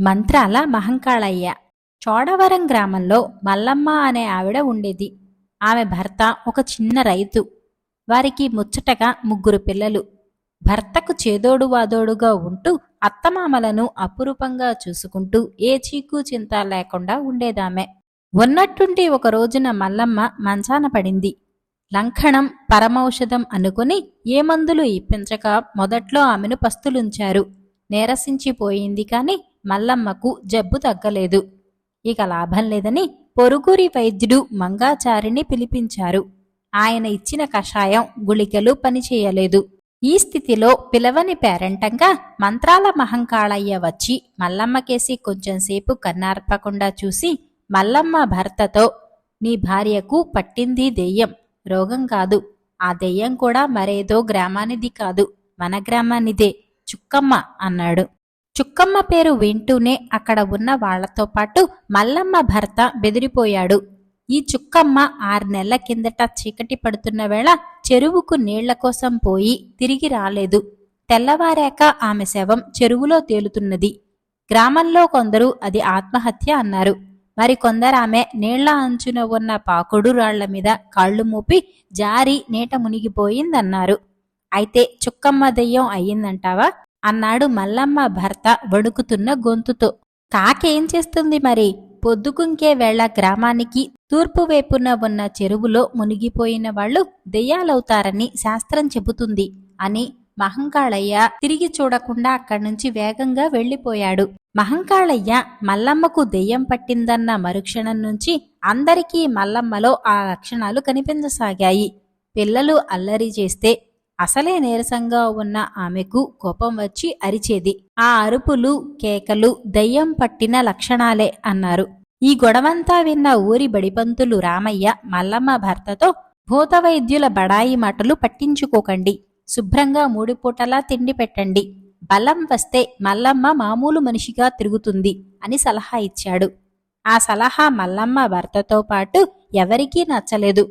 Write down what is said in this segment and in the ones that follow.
మంత్రాల మహంకాళయ్య. చోడవరం గ్రామంలో మల్లమ్మ అనే ఆవిడ ఉండేది. ఆమె భర్త ఒక చిన్న రైతు. వారికి ముచ్చటగా ముగ్గురు పిల్లలు. భర్తకు చేదోడు వాదోడుగా ఉంటూ అత్తమామలను అపురూపంగా చూసుకుంటూ ఏ చీకు చింత లేకుండా ఉండేదామె. ఉన్నట్టుండి ఒక రోజున మల్లమ్మ మంచాన పడింది. లంకణం పరమౌషధం అనుకుని ఏ మందులు ఇప్పించక మొదట్లో ఆమెను పస్తులుంచారు. నీరసించిపోయింది కాని మల్లమ్మకు జబ్బు తగ్గలేదు. ఇక లాభం లేదని పొరుగురి వైద్యుడు మంగాచారిని పిలిపించారు. ఆయన ఇచ్చిన కషాయం గుళికలు పనిచేయలేదు. ఈ స్థితిలో పిలవని పేరంటంగా మంత్రాల మహంకాళయ్య వచ్చి మల్లమ్మకేసి కొంచెంసేపు కన్నార్పకుండా చూసి మల్లమ్మ భర్తతో నీ భార్యకు పట్టింది దెయ్యం రోగం కాదు. ఆ దెయ్యం కూడా మరేదో గ్రామానిది కాదు. మన గ్రామానిదే చుక్కమ్మ అన్నాడు. చుక్కమ్మ పేరు వింటూనే అక్కడ ఉన్న వాళ్ళతో పాటు మల్లమ్మ భర్త బెదిరిపోయాడు. ఈ చుక్కమ్మ ఆరు నెలల కిందట చీకటి పడుతున్న వేళ చెరువుకు నీళ్ళ కోసం పోయి తిరిగి రాలేదు. తెల్లవారాక ఆమె శవం చెరువులో తేలుతున్నది. గ్రామంలో కొందరు అది ఆత్మహత్య అన్నారు. మరి ఆమె నీళ్ళ అంచున ఉన్న పాకుడు రాళ్ళ మీద కాళ్ళు మూపి జారి నీట మునిగిపోయిందన్నారు. అయితే చుక్కమ్మ దెయ్యం అయ్యిందంటావా? అన్నాడు మల్లమ్మ భర్త వణుకుతున్న గొంతుతో. కాకేం చేస్తుంది మరి? పొద్దుకుంకే వేళ గ్రామానికి తూర్పు వైపున ఉన్న చెరువులో మునిగిపోయిన వాళ్ళు దెయ్యాలవుతారని శాస్త్రం చెబుతుంది అని మహంకాళయ్య తిరిగి చూడకుండా అక్కడి నుంచి వేగంగా వెళ్ళిపోయాడు మహంకాళయ్య మల్లమ్మకు దెయ్యం పట్టిందన్న మరుక్షణం నుంచి అందరికీ మల్లమ్మలో ఆ లక్షణాలు కనిపించసాగాయి. పిల్లలు అల్లరి చేస్తే అసలే నీరసంగా ఉన్న ఆమెకు కోపం వచ్చి అరిచేది. ఆ అరుపులు కేకలు దయ్యం పట్టిన లక్షణాలే అన్నారు. ఈ గొడవంతా విన్న ఊరి బడిపంతులు రామయ్య మల్లమ్మ భర్తతో భూతవైద్యుల బడాయి మాటలు పట్టించుకోకండి. శుభ్రంగా మూడు పూటలా తిండి పెట్టండి. బలం వస్తే మల్లమ్మ మామూలు మనిషిగా తిరుగుతుంది అని సలహా ఇచ్చాడు. ఆ సలహా మల్లమ్మ భర్తతో పాటు ఎవరికీ నచ్చలేదు.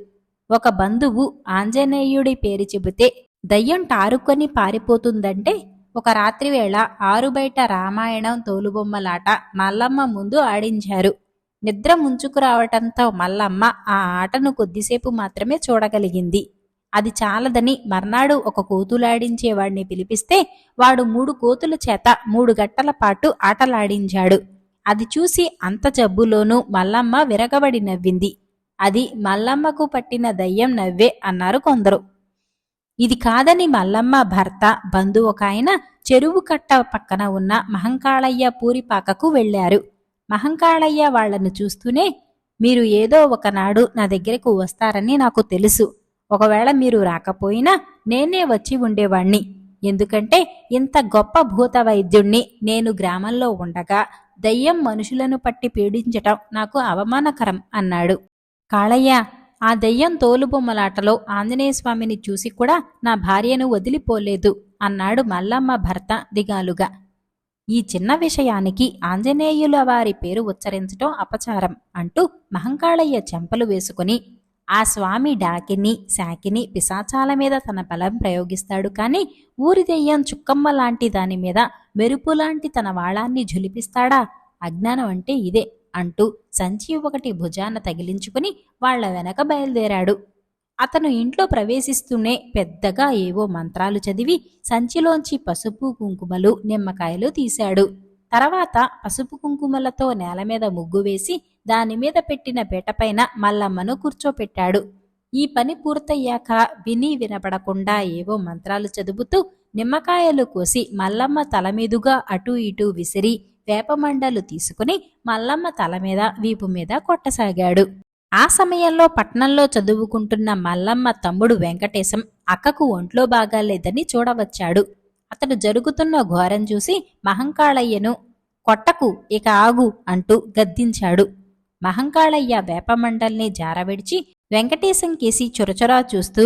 ఒక బంధువు ఆంజనేయుడి పేరు చెబితే దయ్యం టారుకొని పారిపోతుందంటే ఒక రాత్రివేళ ఆరుబయట రామాయణం తోలుబొమ్మలాట మల్లమ్మ ముందు ఆడించారు. నిద్ర ముంచుకురావటంతో మల్లమ్మ ఆ ఆటను కొద్దిసేపు మాత్రమే చూడగలిగింది. అది చాలదని మర్నాడు ఒక కోతులాడించేవాడిని పిలిపిస్తే వాడు మూడు కోతుల చేత మూడు గంటల పాటు ఆటలాడించాడు. అది చూసి అంత జబ్బులోనూ మల్లమ్మ విరగబడి నవ్వింది. అది మల్లమ్మకు పట్టిన దయ్యం నవ్వే అన్నారు కొందరు. ఇది కాదని మల్లమ్మ భర్త బంధు ఒక ఆయన చెరువు కట్ట పక్కన ఉన్న మహంకాళయ్య పూరిపాకకు వెళ్ళారు మహంకాళయ్య వాళ్ళను చూస్తూనే మీరు ఏదో ఒకనాడు నా దగ్గరకు వస్తారని నాకు తెలుసు. ఒకవేళ మీరు రాకపోయినా నేనే వచ్చి ఉండేవాణ్ణి. ఎందుకంటే ఇంత గొప్ప భూత వైద్యుణ్ణి నేను గ్రామంలో ఉండగా దయ్యం మనుషులను పట్టి పీడించటం నాకు అవమానకరం అన్నాడు. కాళయ్య ఆ దెయ్యం తోలుబొమ్మలాటలో ఆంజనేయస్వామిని చూసి కూడా నా భార్యను వదిలిపోలేదు అన్నాడు మల్లమ్మ భర్త దిగాలుగా. ఈ చిన్న విషయానికి ఆంజనేయుల వారి పేరు ఉచ్చరించటం అపచారం అంటూ మహంకాళయ్య చెంపలు వేసుకుని ఆ స్వామి డాకిని శాకిని పిశాచాల మీద తన బలం ప్రయోగిస్తాడు కానీ ఊరి దెయ్యం చుక్కమ్మ లాంటి దాని మీద మెరుపు లాంటి తన వాళాన్ని ఝులిపిస్తాడా? అజ్ఞానం అంటే ఇదే. అంటూ సంచి ఒకటి భుజాన తగిలించుకుని వాళ్ళ వెనక బయలుదేరాడు. అతను ఇంట్లో ప్రవేశిస్తూనే పెద్దగా ఏవో మంత్రాలు చదివి సంచిలోంచి పసుపు కుంకుమలు నిమ్మకాయలు తీశాడు. తర్వాత పసుపు కుంకుమలతో నేల మీద ముగ్గు వేసి దానిమీద పెట్టిన పీటపైన మల్లమ్మను కూర్చోపెట్టాడు. ఈ పని పూర్తయ్యాక విని వినపడకుండా ఏవో మంత్రాలు చదువుతూ నిమ్మకాయలు కోసి మల్లమ్మ తలమీదుగా అటూ ఇటూ విసిరి వేపమండలు తీసుకుని మల్లమ్మ తల మీద వీపు మీద కొట్టసాగాడు. ఆ సమయంలో పట్నంలో చదువుకుంటున్న మల్లమ్మ తమ్ముడు వెంకటేశం అక్కకు ఒంట్లో బాగాలేదని చూడవచ్చాడు. అతడు జరుగుతున్న ఘోరం చూసి మహంకాళయ్యను కొట్టకు ఇక ఆగు అంటూ గద్దించాడు. మహంకాళయ్య వేపమండల్ని జారవిడిచి వెంకటేశం కేసి చొరచొరా చూస్తూ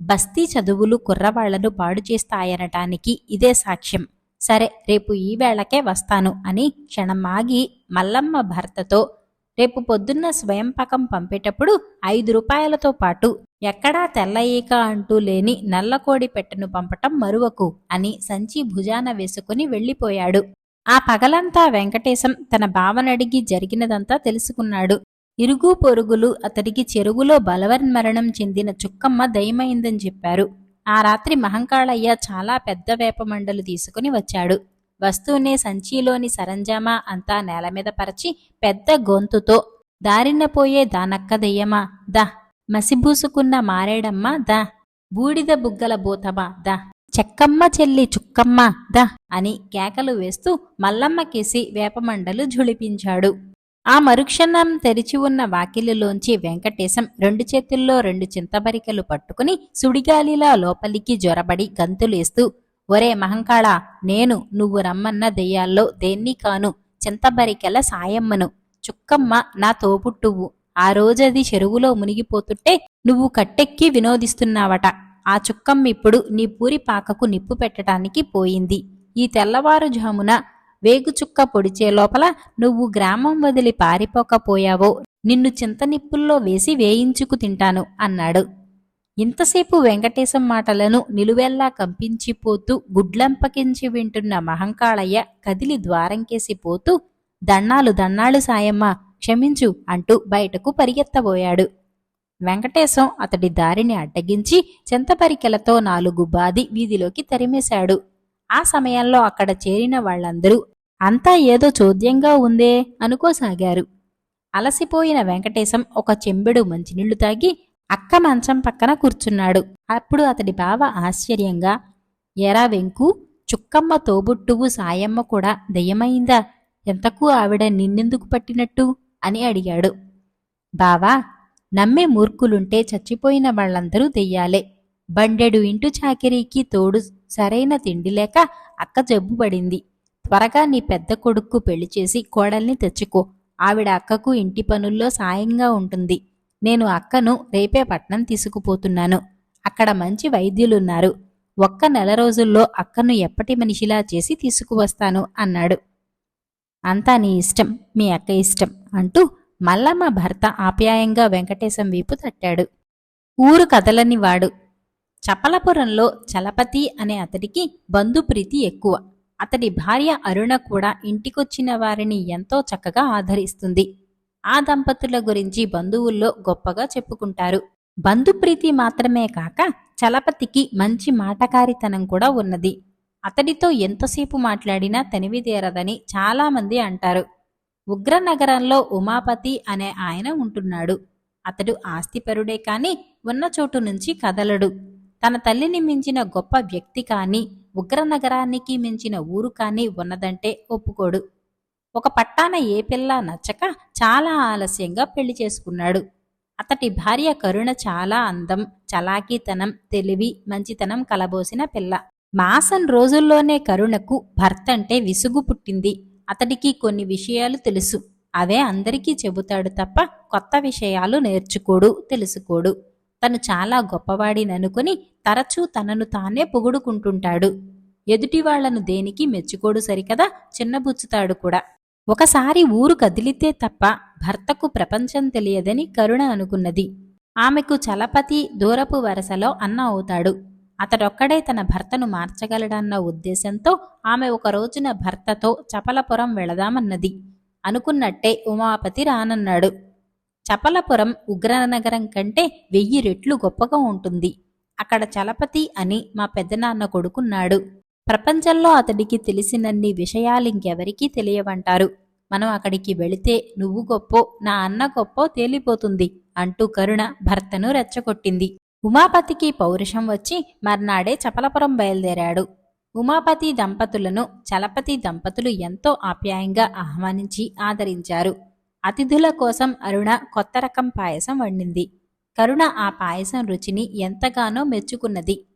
బస్తీ చదువులు కుర్రవాళ్ళను పాడు చేస్తాయనటానికి ఇదే సాక్ష్యం. సరే రేపు ఈ వేళకే వస్తాను అని క్షణమాగి మల్లమ్మ భర్తతో రేపు పొద్దున్న స్వయంపకం పంపేటప్పుడు ఐదు రూపాయలతో పాటు ఎక్కడా తెల్ల ఈక అంటూ లేని నల్లకోడి పెట్టెను పంపటం మరువకు అని సంచి భుజాన వేసుకుని వెళ్ళిపోయాడు. ఆ పగలంతా వెంకటేశం తన భావనడిగి జరిగినదంతా తెలుసుకున్నాడు. ఇరుగు పొరుగులు అతడికి చెరువులో బలవన్మరణం చెందిన చుక్కమ్మ దయమైందని చెప్పారు. ఆ రాత్రి మహంకాళయ్య చాలా పెద్ద వేపమండలు తీసుకుని వచ్చాడు. వస్తూనే సంచిలోని సరంజామా అంతా నేల మీద పరచి పెద్ద గొంతుతో దారిన పోయే దానక్క దెయ్యమా దా. మసిబూసుకున్న మారేడమ్మ దా. బూడిద బుగ్గల బూతమా దా. చెక్కమ్మ చెల్లి చుక్కమ్మ దా అని కేకలు వేస్తూ మల్లమ్మకేసి వేపమండలు ఝుళిపించాడు. ఆ మరుక్షణం తెరిచి ఉన్న వాకిలిలోంచి వెంకటేశం రెండు చేతుల్లో రెండు చింతబరికలు పట్టుకుని సుడిగాలిలా లోపలికి జొరబడి గంతులేస్తూ ఒరే మహంకాళ నేను నువ్వు రమ్మన్న దెయ్యాల్లో దేన్ని కాను? చింతబరికెల సాయమ్మను. చుక్కమ్మ నా తోబుట్టువు. ఆ రోజది చెరువులో మునిగిపోతుంటే నువ్వు కట్టెక్కి వినోదిస్తున్నావట. ఆ చుక్కమ్మ ఇప్పుడు నీ పూరి పాకకు నిప్పు పెట్టడానికి పోయింది. ఈ తెల్లవారుజామున వేగుచుక్క పొడిచే లోపల నువ్వు గ్రామం వదిలి పారిపోకపోయావో నిన్ను చింతనిప్పుల్లో వేసి వేయించుకు తింటాను అన్నాడు. ఇంతసేపు వెంకటేశం మాటలను నిలువెల్లా కంపించిపోతూ గుడ్లంపకించి వింటున్న మహంకాళయ్య కదిలి ద్వారంకేసి పోతూ దన్నాలు దన్నాలు సాయమ్మ క్షమించు అంటూ బయటకు పరిగెత్తబోయాడు. వెంకటేశం అతడి దారిని అడ్డగించి చింతపరికెలతో నాలుగు బాది వీధిలోకి తరిమేశాడు. ఆ సమయంలో అక్కడ చేరిన వాళ్ళందరూ అంతా ఏదో చోద్యంగా ఉందే అనుకోసాగారు. అలసిపోయిన వెంకటేశం ఒక చెంబెడు మంచినీళ్ళు తాగి అక్క మంచం పక్కన కూర్చున్నాడు. అప్పుడు అతడి బావ ఆశ్చర్యంగా ఎరా వెంకు చుక్కమ్మ తోబుట్టువు సాయమ్మ కూడా దయ్యమైందా? ఎంతకు ఆవిడ నిన్నెందుకు పట్టినట్టు? అని అడిగాడు. బావా నమ్మే మూర్ఖులుంటే చచ్చిపోయిన వాళ్ళందరూ దెయ్యాలే. బండెడు ఇంటు చాకిరీకి తోడు సరైన తిండి లేక అక్క జబ్బు పడింది. త్వరగా నీ పెద్ద కొడుక్కు పెళ్ళి చేసి కోడల్ని తెచ్చుకో. ఆవిడ అక్కకు ఇంటి పనుల్లో సాయంగా ఉంటుంది. నేను అక్కను రేపే పట్నం తీసుకుపోతున్నాను. అక్కడ మంచి వైద్యులున్నారు. ఒక్క నెల రోజుల్లో అక్కను ఎప్పటి మనిషిలా చేసి తీసుకువస్తాను అన్నాడు. అంతా నీ ఇష్టం మీ అక్క ఇష్టం అంటూ మల్లమ్మ భర్త ఆప్యాయంగా వెంకటేశం వీపు తట్టాడు. ఊరు కదలని వాడు చపలపురంలో చలపతి అనే అతడికి బంధుప్రీతి ఎక్కువ. అతడి భార్య అరుణ కూడా ఇంటికొచ్చిన వారిని ఎంతో చక్కగా ఆదరిస్తుంది. ఆ దంపతుల గురించి బంధువుల్లో గొప్పగా చెప్పుకుంటారు. బంధుప్రీతి మాత్రమే కాక చలపతికి మంచి మాటకారితనం కూడా ఉన్నది. అతడితో ఎంతసేపు మాట్లాడినా తనివితీరదని చాలామంది అంటారు. ఉగ్రనగరంలో ఉమాపతి అనే ఆయన ఉంటున్నాడు. అతడు ఆస్తిపరుడే కాని ఉన్న చోటు నుంచి కదలడు. తన తల్లిని మించిన గొప్ప వ్యక్తి కానీ ఉగ్ర నగరానికి మించిన ఊరు కానీ ఉన్నదంటే ఒప్పుకోడు. ఒక పట్టాన ఏ పిల్ల నచ్చక చాలా ఆలస్యంగా పెళ్ళి చేసుకున్నాడు. అతడి భార్య కరుణ చాలా అందం చలాకీతనం తెలివి మంచితనం కలబోసిన పిల్ల. మాసం రోజుల్లోనే కరుణకు భర్త అంటే విసుగు పుట్టింది. అతడికి కొన్ని విషయాలు తెలుసు. అవే అందరికీ చెబుతాడు తప్ప కొత్త విషయాలు నేర్చుకోడు తెలుసుకోడు. తను చాలా గొప్పవాడిననుకుని తరచూ తనను తానే పొగుడుకుంటుంటాడు. ఎదుటివాళ్ళను దేనికి మెచ్చుకోడు సరికదా? చిన్నబుచ్చుతాడు కూడా. ఒకసారి ఊరు కదిలితే తప్ప భర్తకు ప్రపంచం తెలియదని కరుణ అనుకున్నది. ఆమెకు చలపతి దూరపు వరసలో అన్న అవుతాడు. అతడొక్కడే తన భర్తను మార్చగలడన్న ఉద్దేశంతో ఆమె ఒక రోజున భర్తతో చపలపురం వెళదామన్నది. అనుకున్నట్టే ఉమాపతి రానన్నాడు. చపలపురం ఉగ్రనగరం కంటే వెయ్యి రెట్లు గొప్పగా ఉంటుంది. అక్కడ చలపతి అని మా పెద్దనాన్న కొడుకున్నాడు. ప్రపంచంలో అతడికి తెలిసినన్ని విషయాలింకెవరికీ తెలియవంటారు. మనం అక్కడికి వెళితే నువ్వు గొప్పో నా అన్న గొప్పో తేలిపోతుంది అంటూ కరుణ భర్తను రెచ్చగొట్టింది. ఉమాపతికి పౌరుషం వచ్చి మర్నాడే చపలపురం బయలుదేరాడు. ఉమాపతి దంపతులను చలపతి దంపతులు ఎంతో ఆప్యాయంగా ఆహ్వానించి ఆదరించారు. అతిథుల కోసం అరుణ కొత్త రకం పాయసం వండింది. కరుణ ఆ పాయసం రుచిని ఎంతగానో మెచ్చుకున్నది.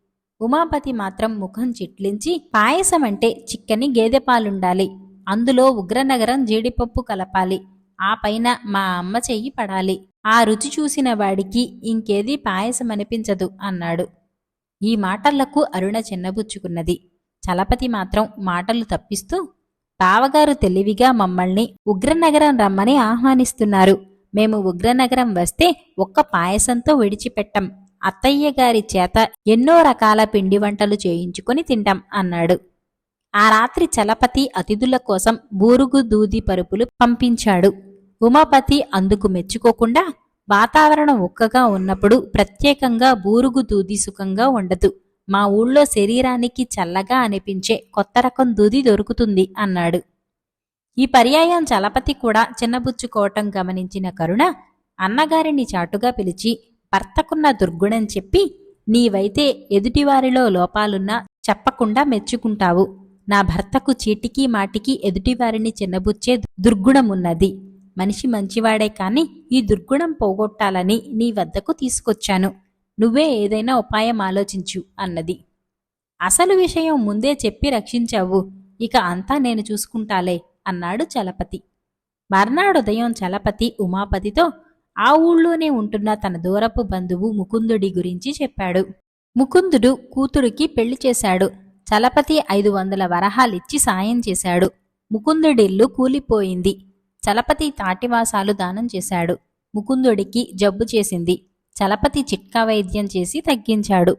ఉమాపతి మాత్రం ముఖం చిట్లించి పాయసం అంటే చిక్కని గేదె పాలుండాలి. అందులో ఉగ్రనగరం జీడిపప్పు కలపాలి. ఆ పైన మా అమ్మ చెయ్యి పడాలి. ఆ రుచి చూసిన వాడికి ఇంకేది పాయసం అనిపించదు అన్నాడు. ఈ మాటలకు అరుణ చిన్నబుచ్చుకున్నది. చలపతి మాత్రం మాటలు తప్పిస్తూ బావగారు తెలివిగా మమ్మల్ని ఉగ్రనగరం రమ్మని ఆహ్వానిస్తున్నారు. మేము ఉగ్రనగరం వస్తే ఒక్క పాయసంతో విడిచిపెట్టం. అత్తయ్య గారి చేత ఎన్నో రకాల పిండి వంటలు చేయించుకుని తింటాం అన్నాడు. ఆ రాత్రి చలపతి అతిథుల కోసం బూరుగు దూది పరుపులు పంపించాడు. ఉమాపతి అందుకు మెచ్చుకోకుండా వాతావరణం ఉక్కగా ఉన్నప్పుడు ప్రత్యేకంగా బూరుగు దూది సుఖంగా ఉండదు. మా ఊళ్ళో శరీరానికి చల్లగా అనిపించే కొత్త రకం దూది దొరుకుతుంది అన్నాడు. ఈ పర్యాయం చలపతి కూడా చిన్నబుచ్చుకోవటం గమనించిన కరుణ అన్నగారిని చాటుగా పిలిచి భర్తకున్న దుర్గుణం చెప్పి నీవైతే ఎదుటివారిలో లోపాలున్నా చెప్పకుండా మెచ్చుకుంటావు. నా భర్తకు చీటికి మాటికి ఎదుటివారిని చిన్నబుచ్చే దుర్గుణమున్నది. మనిషి మంచివాడే కాని ఈ దుర్గుణం పోగొట్టాలని నీ వద్దకు తీసుకొచ్చాను. నువ్వే ఏదైనా ఉపాయం ఆలోచించు అన్నది. అసలు విషయం ముందే చెప్పి రక్షించావు. ఇక అంతా నేను చూసుకుంటాలే అన్నాడు చలపతి. మర్నాడుదయం చలపతి ఉమాపతితో ఆ ఊళ్ళోనే ఉంటున్న తన దూరపు బంధువు ముకుందుడి గురించి చెప్పాడు. ముకుందుడు కూతురికి పెళ్ళి చేశాడు. చలపతి ఐదు వందల వరహాలిచ్చి సాయం చేశాడు. ముకుందుడిల్లు కూలిపోయింది. చలపతి తాటివాసాలు దానం చేశాడు. ముకుందుడికి జబ్బు చేసింది. చలపతి చిట్కా వైద్యం చేసి తగ్గించాడు.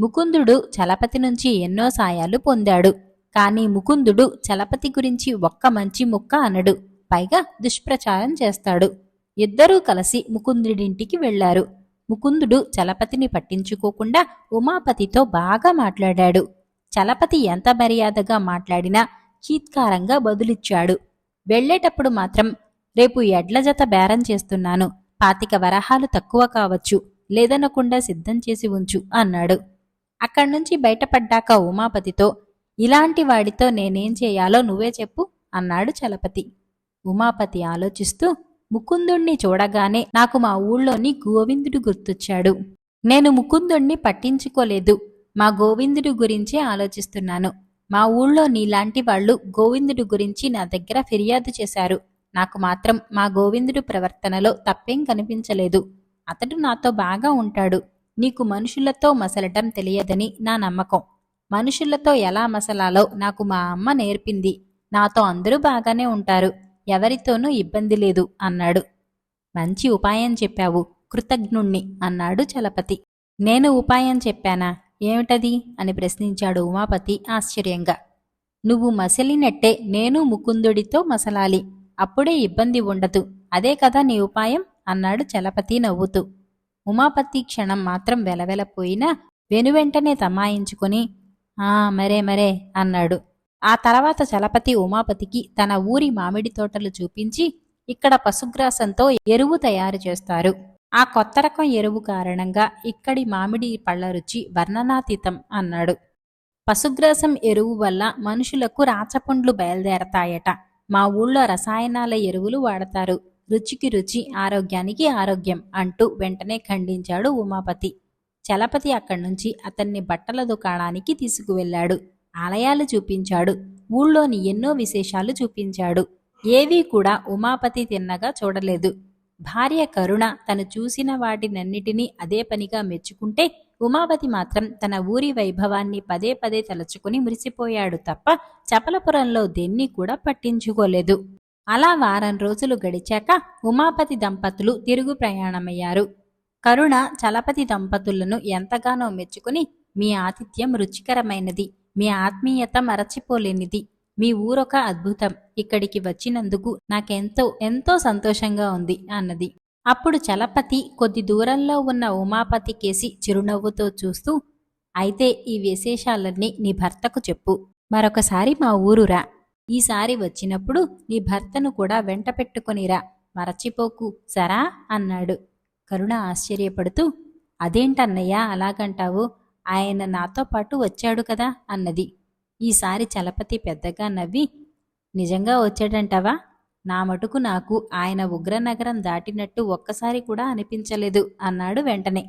ముకుందుడు చలపతి నుంచి ఎన్నో సాయాలు పొందాడు. కాని ముకుందుడు చలపతి గురించి ఒక్క మంచి ముక్క అనడు. పైగా దుష్ప్రచారం చేస్తాడు. ఇద్దరూ కలిసి ముకుందుడింటికి వెళ్ళారు ముకుందుడు చలపతిని పట్టించుకోకుండా ఉమాపతితో బాగా మాట్లాడాడు. చలపతి ఎంత మర్యాదగా మాట్లాడినా చీత్కారంగా బదులిచ్చాడు. వెళ్ళేటప్పుడు మాత్రం రేపు ఎడ్ల జత బేరం చేస్తున్నాను. పాతిక వరహాలు తక్కువ కావచ్చు లేదనకుండా సిద్ధం చేసి ఉంచు అన్నాడు. అక్కడ్నుంచి బయటపడ్డాక ఉమాపతితో ఇలాంటి వాడితో నేనేం చేయాలో నువ్వే చెప్పు అన్నాడు చలపతి. ఉమాపతి ఆలోచిస్తూ ముకుందుణ్ణి చూడగానే నాకు మా ఊళ్ళోని గోవిందుడు గుర్తొచ్చాడు. నేను ముకుందుణ్ణి పట్టించుకోలేదు. మా గోవిందుడు గురించే ఆలోచిస్తున్నాను. మా ఊళ్ళో నీలాంటి వాళ్ళు గోవిందుడు గురించి నా దగ్గర ఫిర్యాదు చేశారు. నాకు మాత్రం మా గోవిందుడు ప్రవర్తనలో తప్పేం కనిపించలేదు. అతడు నాతో బాగా ఉంటాడు. నీకు మనుషులతో మసలటం తెలియదని నా నమ్మకం. మనుషులతో ఎలా మసలాలో నాకు మా అమ్మ నేర్పింది. నాతో అందరూ బాగానే ఉంటారు. ఎవరితోనూ ఇబ్బంది లేదు అన్నాడు. మంచి ఉపాయం చెప్పావు. కృతజ్ఞుణ్ణి అన్నాడు చలపతి. నేను ఉపాయం చెప్పానా? ఏమిటది? అని ప్రశ్నించాడు ఉమాపతి ఆశ్చర్యంగా. నువ్వు మసలినట్టే నేను ముకుందుడితో మసలాలి. అప్పుడే ఇబ్బంది ఉండదు. అదే కదా నీ ఉపాయం? అన్నాడు చలపతి నవ్వుతూ. ఉమాపతి క్షణం మాత్రం వెలవెలపోయినా వెనువెంటనే తమాయించుకొని ఆ మరే మరే అన్నాడు. ఆ తర్వాత చలపతి ఉమాపతికి తన ఊరి మామిడి తోటలు చూపించి ఇక్కడ పశుగ్రాసంతో ఎరువు తయారు చేస్తారు. ఆ కొత్త రకం ఎరువు కారణంగా ఇక్కడి మామిడి పళ్ళ రుచి వర్ణనాతీతం అన్నాడు. పశుగ్రాసం ఎరువు వల్ల మనుషులకు రాచపండ్లు బయలుదేరతాయట. మా ఊళ్ళో రసాయనాల ఎరువులు వాడతారు. రుచికి రుచి ఆరోగ్యానికి ఆరోగ్యం అంటూ వెంటనే ఖండించాడు ఉమాపతి. చలపతి అక్కడి నుంచి అతన్ని బట్టల దుకాణానికి తీసుకువెళ్ళాడు. ఆలయాలు చూపించాడు. ఊళ్ళోని ఎన్నో విశేషాలు చూపించాడు. ఏవీ కూడా ఉమాపతి తిన్నగా చూడలేదు. భార్య కరుణ తను చూసిన వాటినన్నిటినీ అదే పనిగా మెచ్చుకుంటే ఉమాపతి మాత్రం తన ఊరి వైభవాన్ని పదే పదే తలుచుకుని మురిసిపోయాడు తప్ప చపలపురంలో దేన్ని కూడా పట్టించుకోలేదు. అలా వారం రోజులు గడిచాక ఉమాపతి దంపతులు తిరుగు ప్రయాణమయ్యారు. కరుణ చలపతి దంపతులను ఎంతగానో మెచ్చుకుని మీ ఆతిథ్యం రుచికరమైనది మీ ఆత్మీయత మరచిపోలేనిది మీ ఊరొక అద్భుతం ఇక్కడికి వచ్చినందుకు నాకెంతో ఎంతో సంతోషంగా ఉంది అన్నది. అప్పుడు చలపతి కొద్ది దూరంలో ఉన్న ఉమాపతి కేసి చిరునవ్వుతో చూస్తూ అయితే ఈ విశేషాలన్నీ నీ భర్తకు చెప్పు. మరొకసారి మా ఊరురా ఈసారి వచ్చినప్పుడు నీ భర్తను కూడా వెంట పెట్టుకొనిరా మరచిపోకు. సరా అన్నాడు. కరుణ ఆశ్చర్యపడుతూ అదేంటన్నయ్యా అలాగంటావు? ఆయన నాతో పాటు వచ్చాడు కదా అన్నది. ఈసారి చలపతి పెద్దగా నవ్వి నిజంగా వచ్చాడంటావా? నా మటుకు నాకు ఆయన ఉగ్రనగరం దాటినట్టు ఒక్కసారి కూడా అనిపించలేదు అన్నాడు వెంటనే.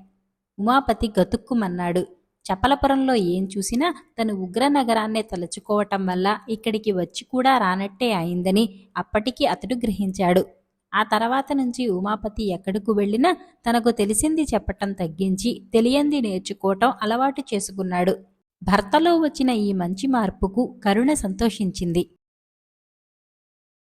ఉమాపతి గతుక్కుమన్నాడు. చపలపురంలో ఏం చూసినా తను ఉగ్రనగరాన్నే తలుచుకోవటం వల్ల ఇక్కడికి వచ్చి కూడా రానట్టే అయిందని అప్పటికి అతడు గ్రహించాడు. ఆ తర్వాత నుంచి ఉమాపతి ఎక్కడకు వెళ్ళినా తనకు తెలిసింది చెప్పటం తగ్గించి తెలియంది నేర్చుకోవటం అలవాటు చేసుకున్నాడు. భర్తలో వచ్చిన ఈ మంచి మార్పుకు కరుణ సంతోషించింది.